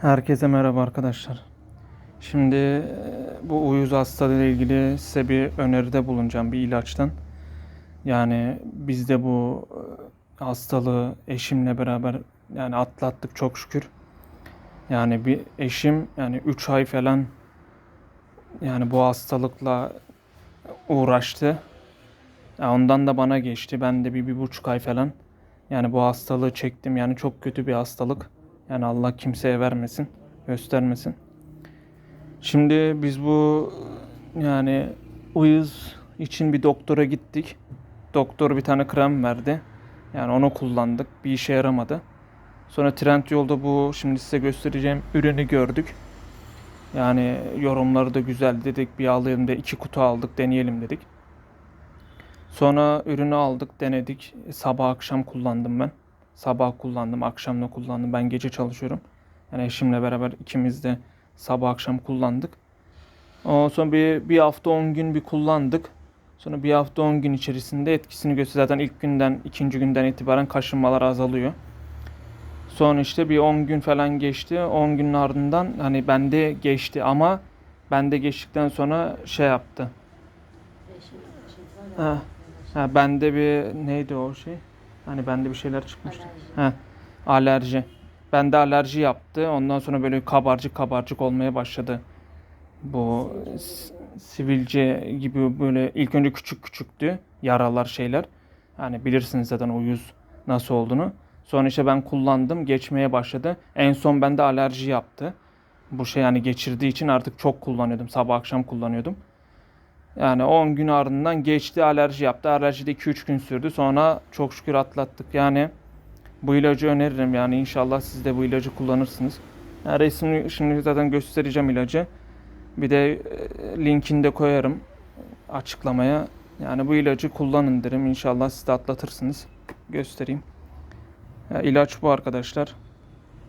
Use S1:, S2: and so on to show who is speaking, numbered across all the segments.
S1: Herkese merhaba arkadaşlar. Şimdi e, bu uyuz hastalığı ile ilgili size bir öneride bulunacağım bir ilaçtan. Yani biz de bu e, hastalığı eşimle beraber yani atlattık çok şükür. Yani bir eşim yani 3 ay falan yani bu hastalıkla uğraştı. Ya ondan da bana geçti. Ben de bir, bir buçuk ay falan yani bu hastalığı çektim. Yani çok kötü bir hastalık. Yani Allah kimseye vermesin, göstermesin. Şimdi biz bu yani uyuz için bir doktora gittik. Doktor bir tane krem verdi. Yani onu kullandık. Bir işe yaramadı. Sonra Trendyol'da bu şimdi size göstereceğim ürünü gördük. Yani yorumları da güzel dedik. Bir alayım da iki kutu aldık deneyelim dedik. Sonra ürünü aldık denedik. Sabah akşam kullandım ben. Sabah kullandım, akşam da kullandım. Ben gece çalışıyorum. Yani eşimle beraber ikimiz de sabah akşam kullandık. Ondan sonra bir, bir hafta 10 gün bir kullandık. Sonra bir hafta 10 gün içerisinde etkisini gösteriyor. Zaten ilk günden, ikinci günden itibaren kaşınmalar azalıyor. Sonra işte bir 10 gün falan geçti. 10 günün ardından hani bende geçti ama bende geçtikten sonra şey yaptı. Ha, ha bende bir neydi o şey? Hani bende bir şeyler çıkmıştı. Ha, alerji. Bende alerji yaptı. Ondan sonra böyle kabarcık kabarcık olmaya başladı. Bu sivilce gibi böyle ilk önce küçük küçüktü. Yaralar şeyler. Hani bilirsiniz zaten uyuz nasıl olduğunu. Sonra işte ben kullandım. Geçmeye başladı. En son bende alerji yaptı. Bu şey yani geçirdiği için artık çok kullanıyordum. Sabah akşam kullanıyordum. Yani 10 gün ardından geçti alerji yaptı. Alerji de 2-3 gün sürdü. Sonra çok şükür atlattık. Yani bu ilacı öneririm. Yani inşallah siz de bu ilacı kullanırsınız. Yani resmini şimdi zaten göstereceğim ilacı. Bir de e, linkini de koyarım açıklamaya. Yani bu ilacı kullanın derim. İnşallah siz de atlatırsınız. Göstereyim. Ya ilaç bu arkadaşlar.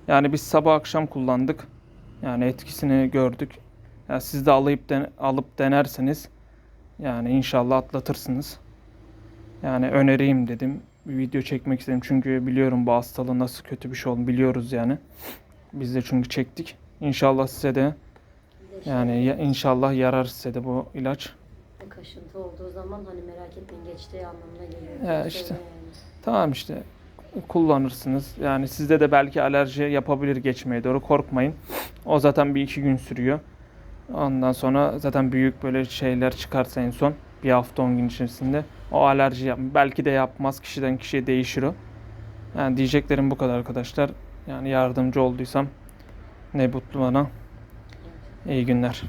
S1: Yani biz sabah akşam kullandık. Yani etkisini gördük. Ya siz de alıp den- alıp denerseniz yani inşallah atlatırsınız. Yani önereyim dedim. Bir video çekmek istedim. Çünkü biliyorum bu hastalığın nasıl kötü bir şey olduğunu biliyoruz yani. Biz de çünkü çektik. İnşallah size de yani ya, inşallah yarar size de bu ilaç.
S2: Kaşıntı olduğu zaman hani merak etmeyin geçtiği anlamına geliyor.
S1: Ya işte.
S2: yani.
S1: Tamam işte kullanırsınız. Yani sizde de belki alerji yapabilir geçmeye doğru korkmayın. O zaten bir iki gün sürüyor. Ondan sonra zaten büyük böyle şeyler çıkarsa en son bir hafta on gün içerisinde o alerji yap belki de yapmaz kişiden kişiye değişir o. Yani diyeceklerim bu kadar arkadaşlar. Yani yardımcı olduysam ne mutlu bana. İyi günler.